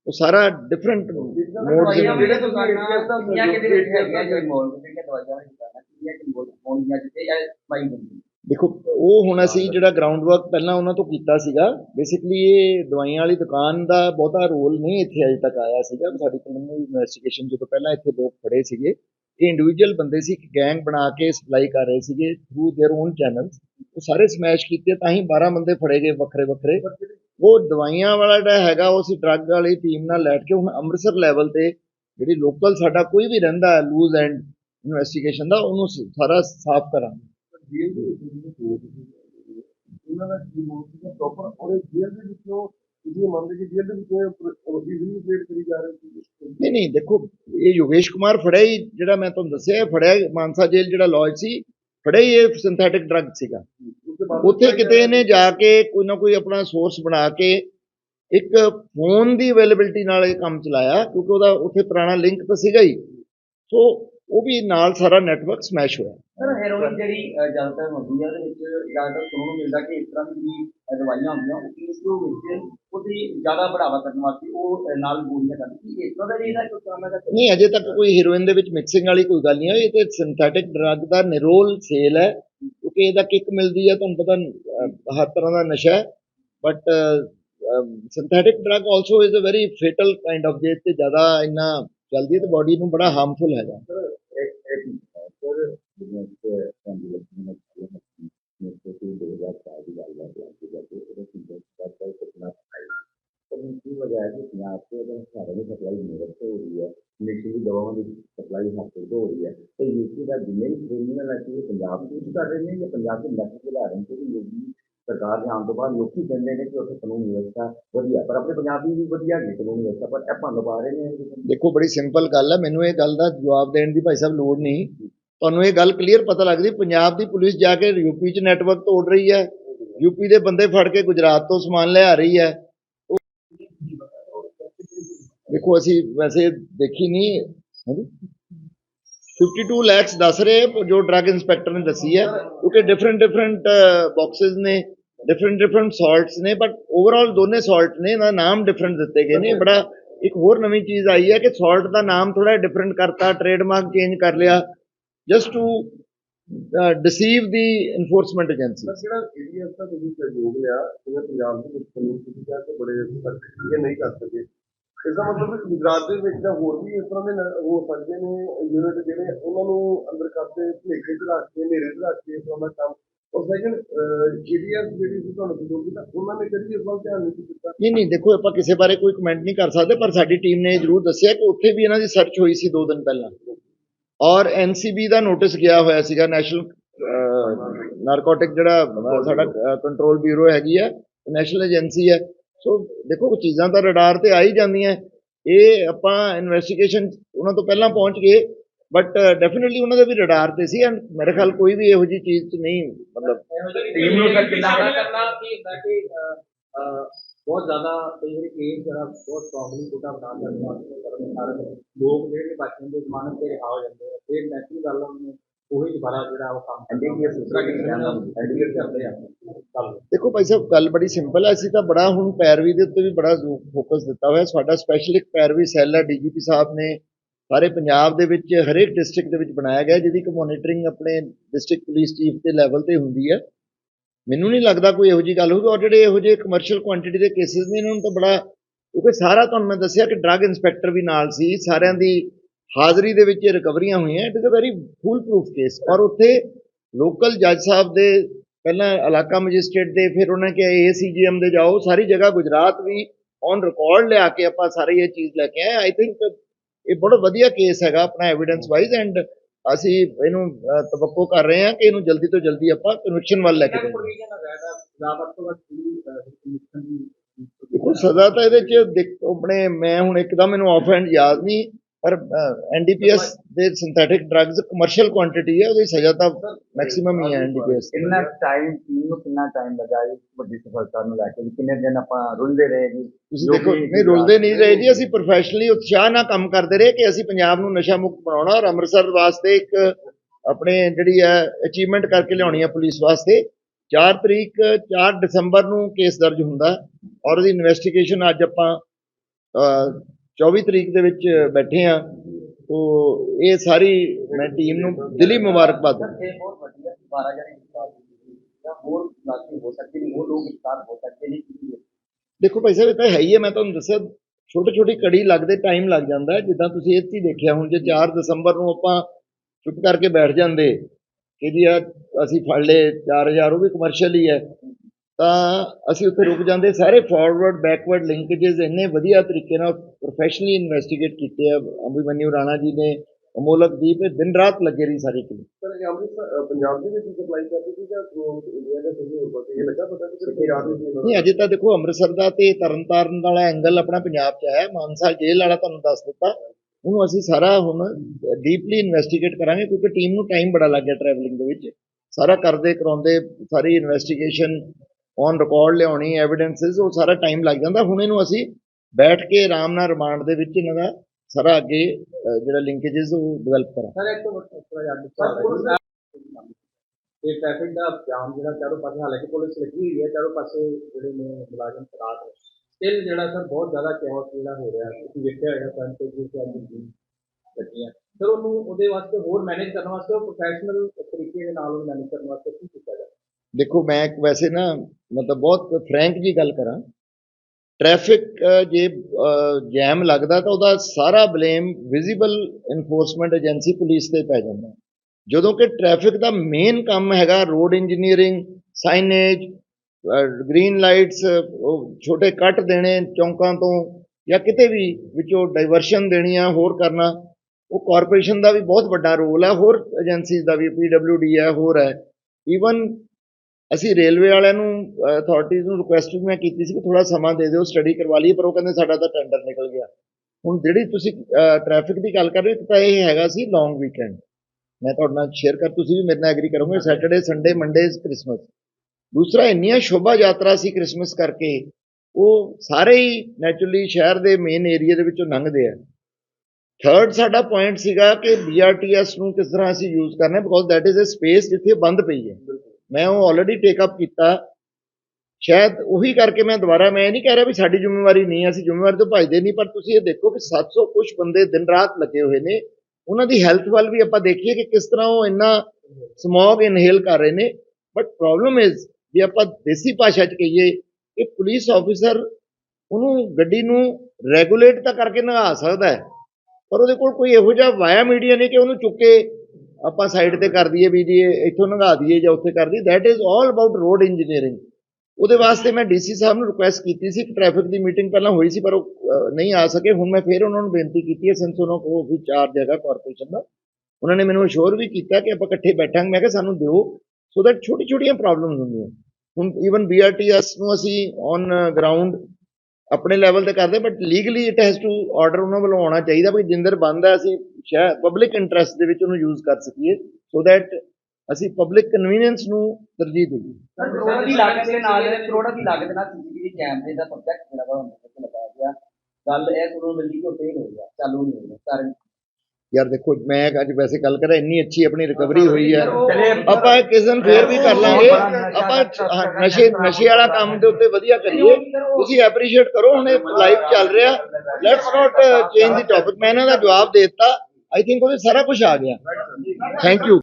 ਉਹ ਸਾਰਾ ਡਿਫਰੈਂਟ ਮੋਡ ਦੇ ਦਵਾਈਆਂ ਨਾਲ ਜਿਹੜੇ ਦੁਕਾਨਾਂ ਕਿੰਨੀਆਂ ਕਿਤੇ ਹੈਗੀਆਂ ਜੋ ਇਨਵੋਲਵ ਜਿਹੜੀਆਂ ਦਵਾਈਆਂ ਦੁਕਾਨਾਂ ਕਿੰਨੀਆਂ ਕਿ ਇਨਵੋਲਵ ਹੋਣਗੀਆਂ ਜਿੱਥੇ ਇਹ ਸਪਲਾਈ ਹੁੰਦੀ ਹੈ ਦੇਖੋ ਉਹ ਹੁਣ ਅਸੀਂ ਜਿਹੜਾ ਗਰਾਊਂਡ ਵਰਕ ਪਹਿਲਾਂ ਉਹਨਾਂ ਤੋਂ ਕੀਤਾ ਸੀਗਾ ਬੇਸਿਕਲੀ ਇਹ ਦਵਾਈਆਂ ਵਾਲੀ ਦੁਕਾਨ ਦਾ ਬਹੁਤਾ ਰੋਲ ਨਹੀਂ ਇੱਥੇ ਅਜੇ ਤੱਕ ਆਇਆ ਸੀਗਾ। ਸਾਡੀ ਪ੍ਰੀਲਿਮਿਨਰੀ ਇਨਵੈਸਟੀਗੇਸ਼ਨ ਜਦੋਂ ਪਹਿਲਾਂ ਇੱਥੇ ਲੋਕ ਖੜੇ ਸੀਗੇ ਇਹ ਇੰਡੀਵਿਜੂਅਲ ਬੰਦੇ ਸੀ ਇੱਕ ਗੈਂਗ ਬਣਾ ਕੇ ਸਪਲਾਈ ਕਰ ਰਹੇ ਸੀਗੇ ਥਰੂ देयर ਓਨ ਚੈਨਲਸ ਉਹ ਸਾਰੇ ਸਮੈਸ਼ ਕੀਤੇ ਤਾਂ ਹੀ 12 ਬੰਦੇ ਫੜੇ ਗਏ ਵੱਖਰੇ ਵੱਖਰੇ ਉਹ ਦਵਾਈਆਂ ਵਾਲਾ ਜਿਹੜਾ ਹੈਗਾ ਉਹ ਅਸੀਂ ਡਰੱਗ ਵਾਲੀ ਟੀਮ ਨਾਲ ਲੈਟ ਕੇ ਹੁਣ ਅੰਮ੍ਰਿਤਸਰ ਲੈਵਲ ਤੇ ਜਿਹੜੀ ਲੋਕਲ ਸਾਡਾ ਕੋਈ ਵੀ ਰਹਿੰਦਾ ਲੂਜ਼ ਐਂਡ ਇਨਵੈਸਟੀਗੇਸ਼ਨ ਦਾ ਉਹਨੂੰ ਸ- ਸਾਰਾ ਸਾਫ਼ ਕਰਾਂਗੇ ਜੇਲ੍ਹ ਦੇ ਵਿੱਚ ਜਿਹੜੀ ਕੋਰਟ ਸੀ ਉਹਨਾਂ ਦਾ ਕੀ ਮੋਡ ਸੀ ਪ੍ਰੋਪਰ ਉਹਦੇ ਜੇਲ੍ਹ ਦੇ ਵਿੱਚੋਂ ਇਹ ਮੰਨਦੇ ਕਿ ਜੇਲ੍ਹ ਦੇ ਵਿੱਚੋਂ ਰੀਜ਼ਨ ਕ੍ਰੀਏਟ ਕਰੀ ਜਾ ਰਹੇ ਸੀ ਨਹੀਂ ਨਹੀਂ, ਦੇਖੋ, ਇਹ ਯੋਗੇਸ਼ ਕੁਮਾਰ ਫੜਿਆ ਹੀ, ਜਿਹੜਾ ਮੈਂ ਤੁਹਾਨੂੰ ਦੱਸਿਆ ਫੜਿਆ ਮਾਨਸਾ ਜੇਲ੍ਹ ਜਿਹੜਾ ਲੌਜ ਸੀ, ਫੜਿਆ ਹੀ ਇਹ ਸਿੰਥੈਟਿਕ ਡਰੱਗ ਸੀਗਾ। ਉੱਥੇ ਕਿਤੇ ਇਹਨੇ ਜਾ ਕੇ ਕੋਈ ਨਾ ਕੋਈ ਆਪਣਾ ਸੋਰਸ ਬਣਾ ਕੇ ਇੱਕ ਫੋਨ ਦੀ ਅਵੇਲੇਬਿਲਟੀ ਨਾਲ ਇਹ ਕੰਮ ਚਲਾਇਆ, ਕਿਉਂਕਿ ਉਹਦਾ ਉੱਥੇ ਪੁਰਾਣਾ ਲਿੰਕ ਤਾਂ ਸੀਗਾ ਹੀ। ਸੋ ਉਹ ਵੀ ਨਾਲ ਸਾਰਾ ਨੈਟਵਰਕ ਸਮੈਸ਼ ਹੋਇਆ। ਸਰ ਹੈਰੋਇਨ ਜਿਹੜੀ ਜ਼ਿਆਦਾਤਰ ਹੁੰਦੀ ਹੈ ਉਹਦੇ ਵਿੱਚ ਜ਼ਿਆਦਾਤਰ ਸੁਣਨ ਨੂੰ ਮਿਲਦਾ ਕਿ ਇਸ ਤਰ੍ਹਾਂ ਦੀ ਦਵਾਈਆਂ ਹੁੰਦੀਆਂ ਉਹ ਇਸ ਤੋਂ ਵਿੱਚ ਉਹਦੀ ਜ਼ਿਆਦਾ ਬੜਾਵਾ ਕਰਨ ਵਾਸਤੇ ਉਹ ਨਾਲ ਗੋਲੀਆਂ ਕਰਦੀ ਇਸ ਤਰ੍ਹਾਂ ਦਾ ਇਹਦਾ ਕੋਈ ਕੰਮ ਹੈਗਾ ਨਹੀਂ ਅਜੇ ਤੱਕ ਕੋਈ ਹੀਰੋਇਨ ਦੇ ਵਿੱਚ ਮਿਕਸਿੰਗ ਵਾਲੀ ਕੋਈ ਗੱਲ ਨਹੀਂ ਹੋਈ ਇਹ ਤੇ ਸਿੰਥੈਟਿਕ ਡਰੱਗ ਦਾ ਨਿਰੋਲ ਸੇਲ ਹੈ। ਕਿਉਂਕਿ ਇਹਦਾ ਕਿੱਕ ਮਿਲਦੀ ਹੈ ਤੁਹਾਨੂੰ ਪਤਾ ਹਰ ਤਰ੍ਹਾਂ ਦਾ ਨਸ਼ਾ ਹੈ। But synthetic drug also is a very fatal kind of ਜੇ ਤੇ ਜ਼ਿਆਦਾ ਇੰਨਾ ਜਲਦੀ ਤੇ ਬਾਡੀ ਨੂੰ ਬੜਾ ਹਾਰਮਫੁਲ ਹੈਗਾ। ਕੋਸ਼ਿਸ਼ ਕਰ ਰਹੇ ਨੇ ਜਾਂ ਪੰਜਾਬ ਦੇ ਇਲਾਕੇ ਵਧਾ ਰਹੇ ਨੇ ਕਿਉਂਕਿ ਯੋਗੀ ਸਰਕਾਰ ਦੇ ਆਉਣ ਤੋਂ ਬਾਅਦ ਲੋਕੀ ਕਹਿੰਦੇ ਨੇ ਕਿ ਉੱਥੇ ਕਾਨੂੰਨ ਵਿਵਸਥਾ ਵਧੀਆ, ਪਰ ਆਪਣੇ ਪੰਜਾਬ ਵੀ ਵਧੀਆ ਹੈ ਕਾਨੂੰਨ ਵਿਵਸਥਾ, ਪਰ ਇਹ ਭੰਨ ਰਹੇ ਨੇ ਦੇਖੋ, ਬੜੀ ਸਿੰਪਲ ਗੱਲ ਹੈ, ਮੈਨੂੰ ਇਹ ਗੱਲ ਦਾ ਜਵਾਬ ਦੇਣ ਦੀ ਭਾਈ ਸਾਹਿਬ ਲੋੜ ਨਹੀਂ। ਤੁਹਾਨੂੰ ਇਹ ਗੱਲ ਕਲੀਅਰ ਪਤਾ ਲੱਗਦੀ, ਪੰਜਾਬ ਦੀ ਪੁਲਿਸ ਜਾ ਕੇ ਯੂਪੀ 'ਚ ਨੈਟਵਰਕ ਤੋੜ ਰਹੀ ਹੈ। ਯੂਪੀ ਦੇ ਬੰਦੇ ਫੜ ਕੇ ਗੁਜਰਾਤ ਤੋਂ ਸਮਾਨ ਲਿਆ ਰਹੀ ਹੈ। ਦੇਖੋ, ਅਸੀਂ ਵੈਸੇ ਦੇਖੀ ਨਹੀਂ, ਹਾਂਜੀ। 52 ਲੈਕਸ ਦੱਸ ਰਹੇ ਜੋ ਡਰੱਗ ਇੰਸਪੈਕਟਰ ਨੇ ਦੱਸੀ ਹੈ ਕਿਉਂਕਿ ਡਿਫਰੈਂਟ ਡਿਫਰੈਂਟ ਬਾਕਸਸ ਨੇ ਡਿਫਰੈਂਟ ਡਿਫਰੈਂਟ ਸਾਲਟਸ ਨੇ ਬਟ ਓਵਰਆਲ ਦੋਨੇ ਸਾਲਟ ਨੇ ਇਹਦਾ ਨਾਮ ਡਿਫਰੈਂਟ ਦਿੱਤੇ ਗਏ ਨੇ ਬੜਾ ਇੱਕ ਹੋਰ ਨਵੀਂ ਚੀਜ਼ ਆਈ ਹੈ ਕਿ ਸਾਲਟ ਦਾ ਨਾਮ ਥੋੜਾ ਡਿਫਰੈਂਟ ਕਰਤਾ ਟ੍ਰੇਡਮਾਰਕ ਚੇਂਜ ਕਰ ਲਿਆ just to deceive the enforcement agency ਜਿਹੜਾ ਏਰੀਆ ਦਾ ਤੁਸੀਂ ਸਹਿਯੋਗ ਲਿਆ ਜਿਵੇਂ ਪੰਜਾਬ ਦੇ ਵਿੱਚ ਕਾਨੂੰਨ ਤੁਸੀਂ ਕਿਹਾ ਕਿ ਬੜੇ ਇਹ ਨਹੀਂ ਕਰ ਸਕੇ ਇਸ ਦਾ ਮਤਲਬ ਗੁਜਰਾਤ ਦੇ ਵਿੱਚ ਤਾਂ ਹੋਰ ਵੀ ਇਸ ਤਰ੍ਹਾਂ ਦੇ ਨ- ਹੋ ਸਕਦੇ ਨੇ ਯੂਨਿਟ ਜਿਹੜੇ ਉਹਨਾਂ ਨੂੰ ਅੰਦਰ ਕਰਦੇ ਭਲੇਖੇ ਚ ਰੱਖ ਕੇ ਨੇਰੇ ਚ ਰੱਖ ਕੇ ਇਸ ਤਰ੍ਹਾਂ ਦਾ ਕੰਮ। ਔਰ ਸੈਕੰਡ ਏਰੀਆ ਜਿਹੜੀ ਸੀ ਤੁਹਾਨੂੰ ਸਹਿਯੋਗ ਕੀਤਾ ਉਹਨਾਂ ਨੇ ਕਦੀ ਇਸ ਵੱਲ ਧਿਆਨ ਨਹੀਂ ਦਿੱਤਾ। ਨਹੀਂ ਨਹੀਂ ਦੇਖੋ ਆਪਾਂ ਕਿਸੇ ਬਾਰੇ ਕੋਈ ਕਮੈਂਟ ਨਹੀਂ ਕਰ ਸਕਦੇ ਪਰ ਸਾਡੀ ਟੀਮ ਨੇ ਜ਼ਰੂਰ ਦੱਸਿਆ ਕਿ ਉੱਥੇ ਵੀ ਇਹਨਾਂ ਦੀ ਸਰਚ ਹੋਈ ਸੀ 2 ਦਿਨ ਪਹਿਲਾਂ। ਔਰ ਐਨਸੀਬੀ ਦਾ ਨੋਟਿਸ ਗਿਆ ਹੋਇਆ ਸੀਗਾ ਨੈਸ਼ਨਲ ਨਾਰਕੋਟਿਕ ਜਿਹੜਾ ਅਹ, ਸਾਡਾ ਕੰਟਰੋਲ ਬਿਊਰੋ ਹੈਗੀ ਹੈ ਨੈਸ਼ਨਲ ਏਜੰਸੀ ਹੈ। ਸੋ ਦੇਖੋ ਕੁਝ ਚੀਜ਼ਾਂ ਤਾਂ ਰਡਾਰ ਤੇ ਆ ਹੀ ਜਾਂਦੀਆਂ ਇਹ ਆਪਾਂ ਇਨਵੈਸਟੀਗੇਸ਼ਨ ਉਹਨਾਂ ਤੋਂ ਪਹਿਲਾਂ ਪਹੁੰਚ ਗਏ ਬਟ ਡੈਫੀਨਿਟਲੀ ਉਹਨਾਂ ਦੇ ਵੀ ਰਡਾਰ ਤੇ ਸੀ ਐਂਡ ਮੇਰੇ ਖਿਆਲ ਕੋਈ ਵੀ ਇਹੋ ਜਿਹੀ ਚੀਜ਼ 'ਚ ਨਹੀਂ ਮਤਲਬ ਟੀਮ ਨੂੰ ਕਰਨਾ ਕੀ ਹੁੰਦਾ ਕਿ ਬਹੁਤ ਜ਼ਿਆਦਾ ਕਈ ਵਾਰੀ ਕੇਸ ਜਿਹੜਾ ਬਹੁਤ ਸਟਰੋਂਗਲੀ ਕੋਟਾ ਬਣਾ ਦਿੰਦਾ ਸਾਰੇ ਲੋਕ ਜਿਹੜੇ ਬਾਕੀ ਦੇ ਜ਼ਮਾਨਤ ਤੇ ਰਿਹਾ ਹੋ ਜਾਂਦੇ ਆ ਫਿਰ ਨੈਚੁਰਲ ਗੱਲ ਉਹਨੂੰ ਉਹੀ ਦੁਬਾਰਾ ਜਿਹੜਾ ਉਹ ਕੰਮ NDPS ਦੂਸਰਾ ਕਿਸੇ ਨਾਲ ਐਡਿਟ ਕਰਦੇ ਆ। ਕੰਮ ਦੇਖੋ ਭਾਈ ਸਾਹਿਬ ਗੱਲ ਬੜੀ ਸਿੰਪਲ ਹੈ ਅਸੀਂ ਤਾਂ ਬੜਾ ਹੁਣ ਪੈਰਵੀ ਦੇ ਉੱਤੇ ਵੀ ਬੜਾ ਫੋਕਸ ਦਿੱਤਾ ਹੋਇਆ। ਸਾਡਾ ਸਪੈਸ਼ਲ ਇੱਕ ਪੈਰਵੀ ਸੈੱਲ ਹੈ ਡੀਜੀਪੀ ਸਾਹਿਬ ਨੇ ਸਾਰੇ ਪੰਜਾਬ ਦੇ ਵਿੱਚ ਹਰੇਕ ਡਿਸਟ੍ਰਿਕਟ ਦੇ ਵਿੱਚ ਬਣਾਇਆ ਗਿਆ। ਜਿਹਦੀ ਕਿ ਮੋਨੀਟਰਿੰਗ ਆਪਣੇ ਡਿਸਟ੍ਰਿਕਟ ਪੁਲਿਸ ਚੀਫ ਦੇ ਲੈਵਲ ਤੇ ਹੁੰਦੀ ਹੈ ਮੈਨੂੰ ਨਹੀਂ ਲੱਗਦਾ ਕੋਈ ਇਹੋ ਜਿਹੀ ਗੱਲ ਹੋਊਗੀ। ਔਰ ਜਿਹੜੇ ਇਹੋ ਜਿਹੇ ਕਮਰਸ਼ੀਅਲ ਕੁਆਂਟੀਟੀ ਦੇ ਕੇਸਿਸ ਨੇ ਇਹਨਾਂ ਨੂੰ ਤਾਂ ਬੜਾ ਕਿਉਂਕਿ ਸਾਰਾ ਤੁਹਾਨੂੰ ਮੈਂ ਦੱਸਿਆ ਕਿ ਡਰੱਗ ਇੰਸਪੈਕਟਰ ਵੀ ਨਾਲ ਸੀ। ਸਾਰਿਆਂ ਦੀ ਹਾਜ਼ਰੀ ਦੇ ਵਿੱਚ ਰਿਕਵਰੀਆਂ ਹੋਈਆਂ it is a very foolproof case ਔਰ ਉੱਥੇ ਲੋਕਲ ਜੱਜ ਸਾਹਿਬ ਦੇ ਪਹਿਲਾਂ ਇਲਾਕਾ ਮੈਜਿਸਟ੍ਰੇਟ ਦੇ ਫਿਰ ਉਹਨਾਂ ਕੇ ਏਸੀਜੀਐਮ ਦੇ ਜਾਓ ਸਾਰੀ ਜਗ੍ਹਾ ਗੁਜਰਾਤ ਵੀ ਔਨ ਰਿਕਾਰਡ ਲਿਆ ਕੇ ਆਪਾਂ ਸਾਰੇ ਇਹ ਚੀਜ਼ ਲੈ ਕੇ ਆਏ ਆਈ ਥਿੰਕ ਇਹ ਬੜਾ ਵਧੀਆ ਕੇਸ ਹੈਗਾ ਆਪਣਾ ਐਵੀਡੈਂਸ ਵਾਈਜ਼ ਐਂਡ ਅਸੀਂ ਇਹਨੂੰ ਅਹ, ਤਵੱਕੋ ਕਰ ਰਹੇ ਹਾਂ ਕਿ ਇਹਨੂੰ ਜਲਦੀ ਤੋਂ ਜਲਦੀ ਆਪਾਂ ਕਨਵਿਕਸ਼ਨ ਵੱਲ ਲੈ ਕੇ ਜਾਈਏ। ਦੇਖੋ ਸਜ਼ਾ ਤਾਂ ਇਹਦੇ ਚ ਆਪਣੇ ਮੈਂ ਹੁਣ ਇੱਕਦਮ ਮੈਨੂੰ ਆਫ ਹੈਂਡ ਯਾਦ ਨਹੀਂ ਪਰ ਐਨਡੀਪੀਐਸ ਦੇ ਸਿੰਥੈਟਿਕ ਡਰੱਗਸ ਕਮਰਸ਼ੀਅਲ ਕੁਆਂਟੀਟੀ ਹੈ ਉਹਦੀ ਸਜ਼ਾ ਤਾਂ ਮੈਕਸਿਮਮ ਹੀ ਹੈ ਐਨਡੀਪੀਐਸ ਕਿੰਨਾ ਟਾਈਮ ਟੀਮ ਨੂੰ ਕਿੰਨਾ ਟਾਈਮ ਲੱਗਾ ਇਸ ਵੱਡੀ ਸਫਲਤਾ ਨੂੰ ਲੈ ਕੇ ਕਿੰਨੇ ਦਿਨ ਆਪਾਂ ਰੁਲਦੇ ਰਹੇ ਜੀ? ਤੁਸੀਂ ਜੋ ਦੇਖੋ ਨਹੀਂ ਰੁਲਦੇ ਨਹੀਂ ਰਹੇ ਜੀ ਅਸੀਂ ਪ੍ਰੋਫੈਸ਼ਨਲੀ ਉਤਸ਼ਾਹ ਨਾਲ ਕੰਮ ਕਰਦੇ ਰਹੇ ਕਿ ਅਸੀਂ ਪੰਜਾਬ ਨੂੰ ਨਸ਼ਾ ਮੁਕਤ ਬਣਾਉਣਾ ਔਰ ਅੰਮ੍ਰਿਤਸਰ ਵਾਸਤੇ ਇੱਕ ਆਪਣੇ ਜਿਹੜੀ ਹੈ ਅਚੀਵਮੈਂਟ ਕਰਕੇ ਲਿਆਉਣੀ ਹੈ ਪੁਲਿਸ ਵਾਸਤੇ। 4 ਤਰੀਕ 4 ਦਸੰਬਰ ਨੂੰ ਕੇਸ ਦਰਜ ਹੁੰਦਾ ਔਰ ਉਹਦੀ ਇਨਵੈਸਟੀਗੇਸ਼ਨ ਅੱਜ ਆਪਾਂ 24 ਤਰੀਕ ਦੇ ਵਿੱਚ ਬੈਠੇ ਆ ਤੋ ਇਹ ਸਾਰੀ ਮੈਂ ਟੀਮ ਨੂੰ ਦਿਲੀ ਮੁਬਾਰਕਬਾਦ ਦਿੰਦਾ। ਇਹ ਬਹੁਤ ਵੱਡੀ ਹੈ 12 ਜਣੇ ਗ੍ਰਿਫਤਾਰ ਹੋਏ ਜਾਂ ਹੋਰ ਲਾਜ਼ਮੀ ਹੋ ਸਕਦੇ ਨੇ ਹੋਰ ਲੋਕ ਗ੍ਰਿਫਤਾਰ ਹੋ ਸਕਦੇ ਨੇ ਕਿ ਦੇਖੋ ਭਾਈ ਸਾਹਿਬ ਇਹ ਤਾਂ ਹੈ ਹੀ ਹੈ ਮੈਂ ਤੁਹਾਨੂੰ ਦੱਸਿਆ ਛੋਟੀ ਛੋਟੀ ਕੜੀ ਲੱਗਦੇ ਟਾਈਮ ਲੱਗ ਜਾਂਦਾ ਜਿੱਦਾਂ ਤੁਸੀਂ ਇਹ 'ਚ ਦੇਖਿਆ ਹੁਣ ਜੇ 4 ਦਸੰਬਰ ਨੂੰ ਆਪਾਂ ਚੁੱਪ ਕਰਕੇ ਬੈਠ ਜਾਂਦੇ ਕਿ ਜੀ ਆ ਅਸੀਂ ਫੜ ਲਏ 4000 ਉਹ ਵੀ ਕਮਰਸ਼ੀਅਲ ਹੀ ਹੈ। ਤਾਂ ਅਸੀਂ ਉੱਥੇ ਰੁਕ ਜਾਂਦੇ ਸਾਰੇ ਫਾਰਵਰਡ ਬੈਕਵਰਡ ਲਿੰਕੇजेस ਇੰਨੇ ਵਧੀਆ ਤਰੀਕੇ ਨਾਲ ਪ੍ਰੋਫੈਸ਼ਨਲੀ ਇਨਵੈਸਟੀਗੇਟ ਕੀਤੇ ਆ। ਅਭਿਮਨਿਊ ਰਾਣਾ ਜੀ ਨੇ ਅਮੋਲਕ ਦੀਪ ਦਿਨ ਰਾਤ ਲੱਗੇ ਰਹੀ ਸਾਰੀ ਟੀਮ ਸਰ ਇਹ ਅੰਮ੍ਰਿਤਸਰ ਅਹ, ਪੰਜਾਬ ਦੇ ਵਿੱਚ ਸਪਲਾਈ ਕਰਦੇ ਸੀ ਜਾਂ ਇੰਡੀਆ ਦੇ ਕਿਸੇ ਹੋਰ ਪਾਸੇ? ਇਹ ਲੱਗਾ ਪਤਾ ਕਿ ਸਿਰਫ ਪੰਜਾਬ ਵਿੱਚ ਹੀ ਇਹਨਾਂ ਨਹੀਂ ਅਜੇ ਤਾਂ ਦੇਖੋ ਅੰਮ੍ਰਿਤਸਰ ਦਾ ਤੇ ਤਰਨਤਾਰਨ ਵਾਲਾ ਐਂਗਲ ਆਪਣਾ ਪੰਜਾਬ 'ਚ ਆਇਆ ਮਾਨਸਾ ਜੇਲ੍ਹ ਵਾਲਾ ਤੁਹਾਨੂੰ ਦੱਸ ਦਿੱਤਾ। ਉਹਨੂੰ ਅਸੀਂ ਸਾਰਾ ਹੁਣ ਡੀਪਲੀ ਇਨਵੈਸਟੀਗੇਟ ਕਰਾਂਗੇ ਕਿਉਂਕਿ ਟੀਮ ਨੂੰ ਟਾਈਮ ਬੜਾ ਲੱਗ ਗਿਆ ਟਰੈਵਲਿੰਗ ਦੇ ਵਿੱਚ। ਸਾਰਾ ਕਰਦੇ ਕਰਾਉਂਦੇ ਸਾਰੀ ਇਨਵੈਸਟੀਗੇਸ਼ਨ ਔਨ ਰਿਕਾਰਡ ਲਿਆਉਣੀ ਐਵੀਡੈਂਸਸ ਉਹ ਸਾਰਾ ਟਾਈਮ ਲੱਗ ਜਾਂਦਾ। ਹੁਣ ਇਹਨੂੰ ਅਸੀਂ ਬੈਠ ਕੇ ਆਰਾਮ ਨਾਲ ਰਿਮਾਂਡ ਦੇ ਵਿੱਚ ਇਹਨਾਂ ਦਾ ਸਾਰਾ ਅੱਗੇ ਜਿਹੜਾ ਲਿੰਕੇजेस ਉਹ ਡਿਵੈਲਪ ਕਰਾਂ ਸਰ, ਇੱਕ ਥੋੜਾ ਜਿਹਾ ਇਹ ਟ੍ਰੈਫਿਕ ਦਾ ਜਾਮ ਜਿਹੜਾ ਚਾਰੋਂ ਪਾਸੇ ਹਾਲਾਂਕਿ ਪੁਲਿਸ ਲੱਗੀ ਹੋਈ ਹੈ, ਚਾਰੋਂ ਪਾਸੇ ਜਿਹੜੇ ਨੇ ਮੁਲਾਜ਼ਮ ਤਰਾਤ ਸਟਿਲ ਜਿਹੜਾ ਸਰ, ਬਹੁਤ ਜ਼ਿਆਦਾ ਚਾਹਤ ਜਿਹੜਾ ਹੋ ਰਿਹਾ। ਤੁਸੀਂ ਵੇਖਿਆ ਹੋਇਆ ਫਰੰਟ ਪੇਜ ਤੇ ਅੱਜ ਦੀ ਲੱਗੀਆਂ। ਸਰ, ਉਹਨੂੰ ਉਹਦੇ ਵਾਸਤੇ ਹੋਰ ਮੈਨੇਜ ਕਰਨ ਵਾਸਤੇ ਉਹ ਪ੍ਰੋਫੈਸ਼ਨਲ ਤਰੀਕੇ ਦੇ ਨਾਲ ਉਹਨੂੰ ਮੈਨੇਜ ਕਰਨ ਵਾਸਤੇ ਕੀ ਕੀਤਾ ਜਾ ਦੇਖੋ, ਮੈਂ ਇੱਕ ਵੈਸੇ ਨਾ ਮਤਲਬ ਬਹੁਤ ਫਰੈਂਕ ਜੀ ਗੱਲ ਕਰਾਂ। ਟ੍ਰੈਫਿਕ ਜੇ ਜੈਮ ਲੱਗਦਾ ਤਾਂ ਉਹਦਾ ਸਾਰਾ blame visible enforcement agency police ਤੇ ਪੈ ਜਾਂਦਾ। ਜਦੋਂ ਕਿ ਟ੍ਰੈਫਿਕ ਦਾ ਮੇਨ ਕੰਮ ਹੈਗਾ road engineering signage green lights ਛੋਟੇ ਕੱਟ ਦੇਣੇ ਚੌਂਕਾਂ ਤੋਂ ਜਾਂ ਕਿਤੇ ਵੀ ਵਿੱਚੋਂ ਡਾਈਵਰਸ਼ਨ ਆ ਹੋਰ ਕਰਨਾ, ਉਹ ਕਾਰਪੋਰੇਸ਼ਨ ਦਾ ਵੀ ਬਹੁਤ ਵੱਡਾ ਰੋਲ ਹੈ ਹੋਰ ਏਜੰਸੀਜ਼ ਦਾ ਵੀ ਪੀਡਬਲਯੂਡੀ ਹੈ ਹੋਰ ਹੈ। ਈਵਨ ਅਸੀਂ ਰੇਲਵੇ ਵਾਲਿਆਂ ਨੂੰ ਅਥਾਰਟੀਜ਼ ਨੂੰ ਰਿਕੁਐਸਟ ਵੀ ਮੈਂ ਕੀਤੀ ਸੀ ਕਿ ਥੋੜਾ ਸਮਾਂ ਦੇ ਦਿਓ ਸਟੱਡੀ ਕਰਵਾ ਲਈਏ ਪਰ ਉਹ ਕਹਿੰਦੇ ਸਾਡਾ ਤਾਂ ਟੈਂਡਰ ਨਿਕਲ ਗਿਆ। ਹੁਣ ਜਿਹੜੀ ਤੁਸੀਂ ਟ੍ਰੈਫਿਕ ਦੀ ਗੱਲ ਕਰ ਰਹੇ ਹੋ ਤਾਂ ਇਹ ਹੈਗਾ ਸੀ ਲੌਂਗ ਵੀਕਐਂਡ ਮੈਂ ਤੁਹਾਡੇ ਨਾਲ ਸ਼ੇਅਰ ਕਰ ਤੁਸੀਂ ਵੀ ਮੇਰੇ ਨਾਲ ਐਗਰੀ ਕਰੋਗੇ ਸੈਟਰਡੇ ਸੰਡੇ ਮੰਡੇ ਕ੍ਰਿਸਮਸ ਦੂਸਰਾ ਇੰਨੀਆਂ ਸ਼ੋਭਾ ਯਾਤਰਾ ਸੀ ਕ੍ਰਿਸਮਸ ਕਰਕੇ ਉਹ ਸਾਰੇ ਹੀ ਨੈਚੁਰਲੀ ਸ਼ਹਿਰ ਦੇ ਮੇਨ ਏਰੀਆ ਦੇ ਵਿੱਚੋਂ ਲੰਘਦੇ ਆ। ਥਰਡ ਸਾਡਾ ਪੁਆਇੰਟ ਸੀਗਾ ਕਿ BRTS ਨੂੰ ਕਿਸ ਤਰ੍ਹਾਂ ਅਸੀਂ ਯੂਜ਼ ਕਰਨਾ because that is a space ਜਿੱਥੇ ਬੰਦ ਪਈ ਹੈ। ਮੈਂ ਉਹ ਆਲਰੇਡੀ ਟੇਕ ਅਪ ਕੀਤਾ। ਸ਼ਾਇਦ ਉਹੀ ਕਰਕੇ ਮੈਂ ਦੁਬਾਰਾ ਮੈਂ ਇਹ ਨਹੀਂ ਕਹਿ ਰਿਹਾ ਵੀ ਸਾਡੀ ਜ਼ਿੰਮੇਵਾਰੀ ਨਹੀਂ ਹੈ, ਅਸੀਂ ਜ਼ਿੰਮੇਵਾਰੀ ਤੋਂ ਭੱਜਦੇ ਨਹੀਂ ਪਰ ਤੁਸੀਂ ਇਹ ਦੇਖੋ ਕਿ 700 ਕੁਝ ਬੰਦੇ ਦਿਨ ਰਾਤ ਲੱਗੇ ਹੋਏ ਨੇ। ਉਹਨਾਂ ਦੀ ਹੈਲਥ ਵੱਲ ਵੀ ਆਪਾਂ ਦੇਖੀਏ ਕਿ ਕਿਸ ਤਰ੍ਹਾਂ ਉਹ ਇੰਨਾ ਸਮੋਗ ਇਨਹੇਲ ਕਰ ਰਹੇ ਨੇ। ਬਟ ਪ੍ਰੋਬਲਮ ਇਜ਼ ਜੇ ਆਪਾਂ ਦੇਸੀ ਭਾਸ਼ਾ 'ਚ ਕਹੀਏ ਕਿ ਪੁਲਿਸ ਆਫੀਸਰ ਉਹਨੂੰ ਗੱਡੀ ਨੂੰ ਰੈਗੂਲੇਟ ਤਾਂ ਕਰਕੇ ਨਗਾ ਸਕਦਾ ਪਰ ਉਹਦੇ ਕੋਲ ਕੋਈ ਇਹੋ ਜਿਹਾ ਵਾਇਆ ਮੀਡੀਆ ਨਹੀਂ ਕਿ ਉਹਨੂੰ ਚੁੱਕ। ਕੇ ਆਪਾਂ ਸਾਈਡ ਤੇ ਕਰ ਦਈਏ ਵੀ ਜੀ ਇੱਥੋਂ ਲੰਘਾ ਦਈਏ ਜਾਂ ਉੱਥੇ ਕਰ ਦਈਏ that is all about road engineering ਉਹਦੇ ਵਾਸਤੇ ਮੈਂ ਡੀਸੀ ਸਾਹਿਬ ਨੂੰ ਰਿਕੁਐਸਟ ਕੀਤੀ ਸੀ ਕਿ ਟ੍ਰੈਫਿਕ ਦੀ ਮੀਟਿੰਗ ਪਹਿਲਾਂ ਹੋਈ ਸੀ, ਪਰ ਉਹ ਨਹੀਂ ਆ ਸਕੇ। ਹੁਣ ਮੈਂ ਫੇਰ ਉਹਨਾਂ ਨੂੰ ਬੇਨਤੀ ਕੀਤੀ ਹੈ ਸਿੰਸ ਉਹਨਾਂ ਕੋਲ ਵੀ ਚਾਰ ਜਗ੍ਹਾ ਕਾਰਪੋਰੇਸ਼ਨ ਦਾ, ਉਹਨਾਂ ਨੇ ਮੈਨੂੰ ਅਸ਼ੋਰ ਵੀ ਕੀਤਾ ਕਿ ਆਪਾਂ ਇਕੱਠੇ ਬੈਠਾਂਗੇ। ਮੈਂ ਕਿਹਾ ਸਾਨੂੰ ਦਿਓ ਸੋ ਦੈਟ ਛੋਟੀ ਛੋਟੀਆਂ ਪ੍ਰੋਬਲਮਸ ਹੁੰਦੀਆਂ। ਹੁਣ ਈਵਨ BRTS ਨੂੰ ਅਸੀਂ ਔਨ ਗਰਾਊਂਡ ਆਪਣੇ ਲੈਵਲ ਤੇ ਕਰਦੇ but legally it has to order ਉਹਨਾਂ ਵੱਲੋਂ ਆਉਣਾ ਚਾਹੀਦਾ ਵੀ ਜਿੰਦਰ ਬੰਦ ਹੈ ਅਸੀਂ ਸ਼ਾਇਦ ਪਬਲਿਕ ਇੰਟਰਸਟ ਦੇ ਵਿੱਚ ਉਹਨੂੰ ਯੂਜ਼ ਕਰ ਸਕੀਏ ਸੋ ਦੈਟ ਅਸੀਂ ਪਬਲਿਕ ਕਨਵੀਨੀਅੰਸ ਨੂੰ ਤਰਜੀਹ ਦੇਈਏ। ਕਰੋੜਾਂ ਦੀ ਲਾਗਤ ਦੇ ਨਾਲ ਕਰੋੜਾਂ ਦੀ ਲਾਗਤ ਨਾਲ ਸੀਸੀਟੀਵੀ ਕੈਮਰੇ ਦਾ ਪ੍ਰੋਜੈਕਟ ਜਿਹੜਾ ਵਾ ਉਹਨਾਂ ਤੇ ਲਗਾਇਆ ਗਿਆ। ਗੱਲ ਇਹ ਸੁਣਨ ਮਿਲਦੀ ਕਿ ਉਹ ਫੇਲ ਹੋ ਗਿਆ, ਚਾਲੂ ਨਹੀਂ ਹੋਇਆ ਕਾਰਨ ਯਾਰ ਦੇਖੋ ਮੈਂ ਅੱਜ ਵੈਸੇ ਗੱਲ ਕਰਾਂ ਇੰਨੀ ਅੱਛੀ ਆਪਣੀ ਰਿਕਵਰੀ ਹੋਈ ਹੈ। ਆਪਾਂ ਕਿਸ ਦਿਨ ਫੇਰ ਵੀ ਕਰ ਲਾਂਗੇ। ਆਪਾਂ ਨਸ਼ੇ ਨਸ਼ੇ ਵਾਲਾ ਕੰਮ ਦੇ ਉੱਤੇ ਵਧੀਆ ਕਰੀਏ। ਤੁਸੀਂ ਐਪਰੀਸ਼ੀਏਟ ਕਰੋ ਹੁਣ ਇਹ ਲਾਈਵ ਚੱਲ ਰਿਹਾ। Let's not change the topic ਮੈਂ ਇਹਨਾਂ ਦਾ ਜਵਾਬ ਦੇ ਦਿੱਤਾ। ਆਈ ਥਿੰਕ ਉਹਦੇ ਸਾਰਾ ਕੁਝ ਆ ਗਿਆ। Thank you